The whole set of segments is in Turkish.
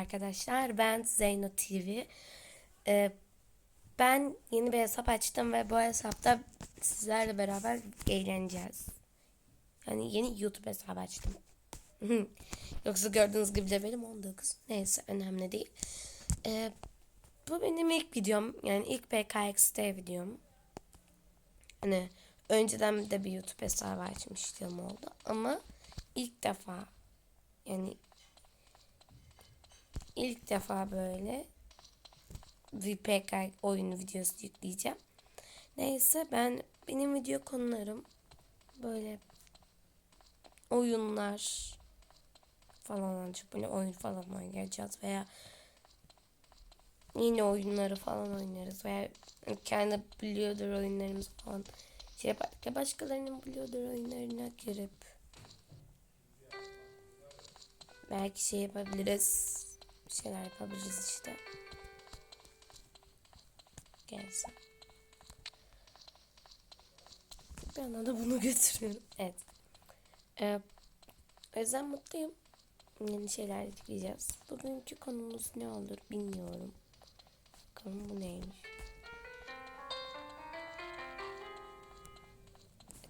arkadaşlar. Ben Zeyno TV. Ee, ben yeni bir hesap açtım ve bu hesapta sizlerle beraber eğleneceğiz. Yani yeni YouTube hesabı açtım. Yoksa gördüğünüz gibi de benim 19. Neyse önemli değil. Ee, bu benim ilk videom. Yani ilk PKXT videom. Hani önceden de bir YouTube hesabı açmıştım oldu. Ama ilk defa yani ilk defa böyle bir PK oyunu videosu yükleyeceğim. Neyse ben benim video konularım böyle oyunlar falan olacak. Böyle oyun falan oynayacağız veya yine oyunları falan oynarız veya kendi biliyordur oyunlarımız falan şey yaparken başkalarının biliyordur oyunlarına girip belki şey yapabiliriz bir şeyler yapabiliriz işte. Gelsin bir yandan da bunu götürüyorum. Evet. Ee, o yüzden mutluyum. Yeni şeyler yükleyeceğiz bugünkü konumuz ne olur bilmiyorum. Bakalım bu neymiş?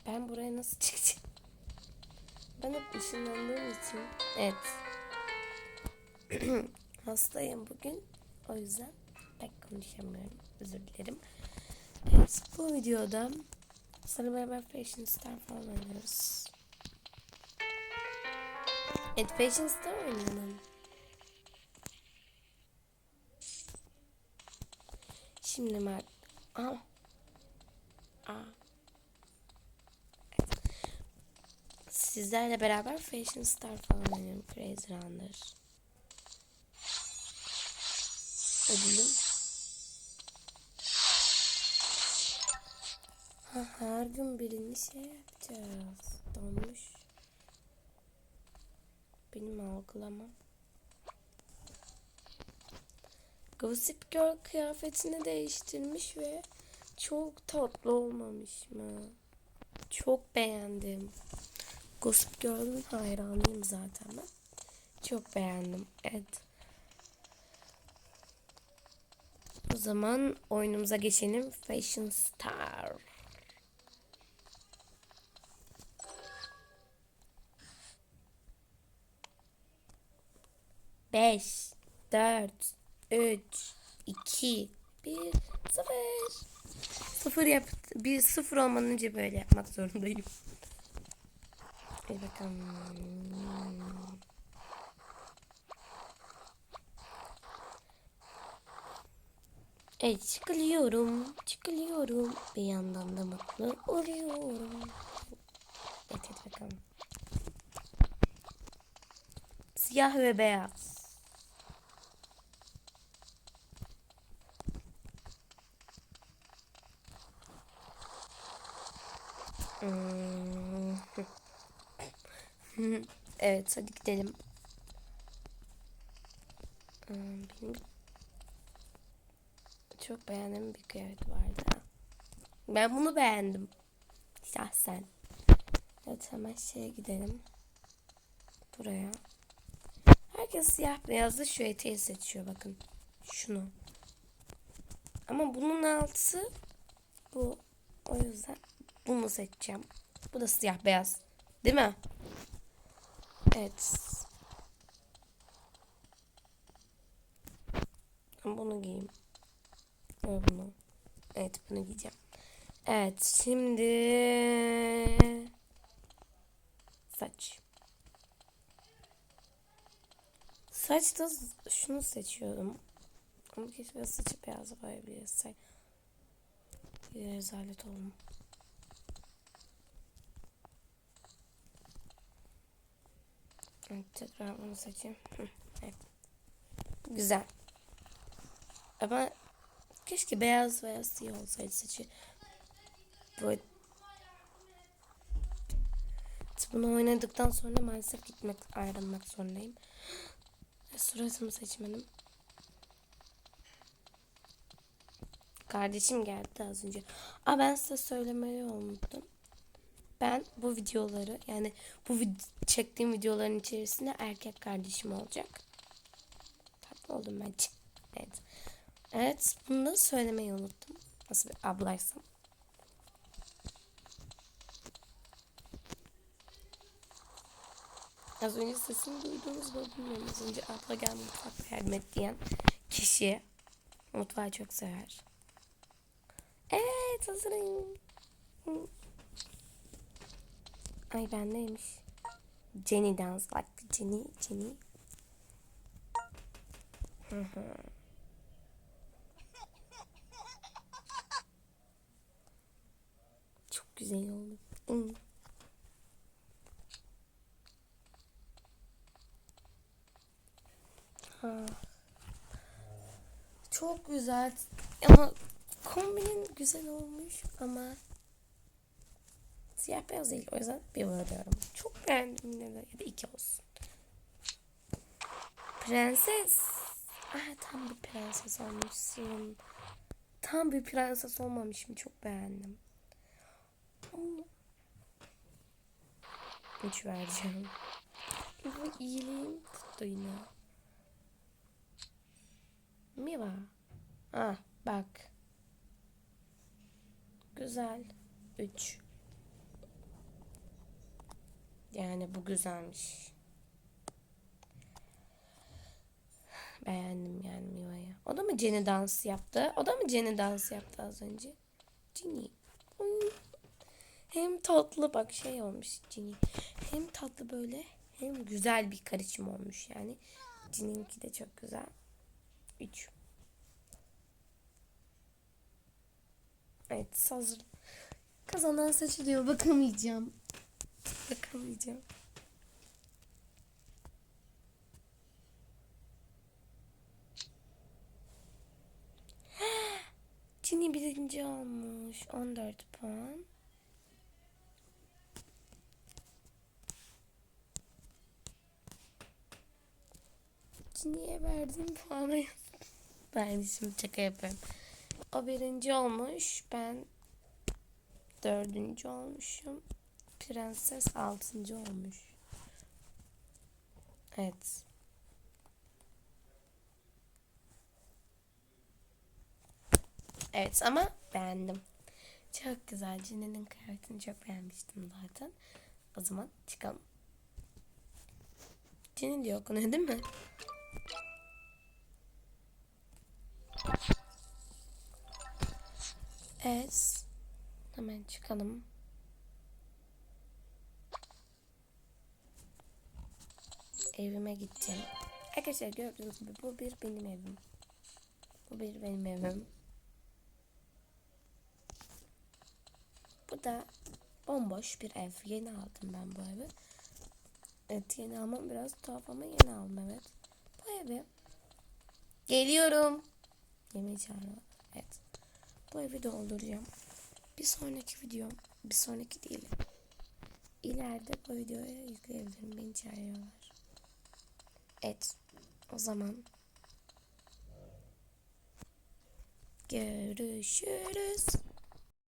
Ben buraya nasıl çıkacağım? Ben hep ışınlandığım için. Evet. Hastayım bugün. O yüzden pek konuşamıyorum. Özür dilerim. Evet bu videoda sana beraber Fashion Star falan oynuyoruz. Evet Fashion Star oynayalım. Şimdi Mert. Aa. Aa. Sizlerle beraber Fashion Star falan oynuyorum. Crazy Runner. Ödülüm. Ha, her gün birini şey yapacağız. Donmuş. Benim algılamam. Gossip Girl kıyafetini değiştirmiş ve çok tatlı olmamış mı? Çok beğendim. Gossip Girl'ün hayranıyım zaten ben. Çok beğendim. Evet. O zaman oyunumuza geçelim. Fashion Star. Beş, dört, üç, iki, bir, sıfır. Sıfır yap. Bir sıfır olmadan önce böyle yapmak zorundayım. Hadi bakalım. Evet çıkılıyorum. Çıkılıyorum. Bir yandan da mutlu oluyorum. Evet hadi bakalım. Siyah ve beyaz. Hmm. evet hadi gidelim. Hmm, Benim çok beğendiğim bir kıyafet vardı. Ben bunu beğendim. Şahsen. Evet hemen şeye gidelim. Buraya. Herkes siyah beyazlı şu eteği seçiyor bakın. Şunu. Ama bunun altı bu. O yüzden bunu seçeceğim. Bu da siyah beyaz. Değil mi? Evet. Ben bunu giyeyim. Bunu. Evet bunu giyeceğim. Evet şimdi saç. Saçta şunu seçiyorum. Ama keşke saçı beyaz boyayabilirsek. Bir rezalet olma. Evet, tekrar bunu seçeyim. Evet. Güzel. Ama keşke beyaz veya siyah olsaydı saçı. Böyle bunu oynadıktan sonra maalesef gitmek ayrılmak zorundayım. Suratımı seçmedim. Kardeşim geldi az önce. Aa ben size söylemeyi unuttum. Ben bu videoları yani bu vid çektiğim videoların içerisinde erkek kardeşim olacak. oldum bence. Evet. Evet bunu da söylemeyi unuttum. Nasıl bir ablaysam. Az önce sesini duydunuz mu bilmiyorum. Az önce abla gel mutfakta yardım et diyen kişi mutfağı çok sever. Evet hazırım. Ay bendeymiş. Jenny dance like Jenny, Jenny. Hı hı. Çok güzel oldu. Ha. Çok güzel. Ama kombinin güzel olmuş ama siyah beyaz değil. O yüzden bir veriyorum. Çok beğendim yine de. Ya da iki olsun. Prenses. Ah tam bir prenses olmuşsun. Tam bir prenses olmamışım. Çok beğendim. Ama- Üç vereceğim. Bu iyiliğim tuttu yine. Miva. Ah bak. Güzel. 3. Yani bu güzelmiş. Beğendim yani Miva'yı. O da mı Jenny dans yaptı? O da mı Jenny dans yaptı az önce? Jenny. Oy. Hem tatlı bak şey olmuş Jenny. Hem tatlı böyle hem güzel bir karışım olmuş yani. Jenny'ninki de çok güzel. 3. Evet hazır. Kazanan seçiliyor. Bakamayacağım. Bakamayacağım. Cini birinci olmuş. 14 puan. Cini'ye verdiğim puanı şimdi şaka yapıyorum. O birinci olmuş. Ben dördüncü olmuşum. Prenses altıncı olmuş. Evet. Evet ama beğendim. Çok güzel. Cine'nin kıyafetini çok beğenmiştim zaten. O zaman çıkalım. Cine diyor okunuyor değil mi? Evet. Hemen çıkalım. Evime gideceğim. Arkadaşlar gördüğünüz gibi bu bir benim evim. Bu bir benim evim. Bu da bomboş bir ev. Yeni aldım ben bu evi. Evet yeni almam biraz tuhaf ama yeni aldım evet. Bu evi geliyorum. Yemeği çağırıyorlar. Evet. Bu evi dolduracağım. Bir sonraki videom, bir sonraki değil. İleride bu videoya yükleyebilirim. Beni çağırıyorlar. Evet. O zaman görüşürüz.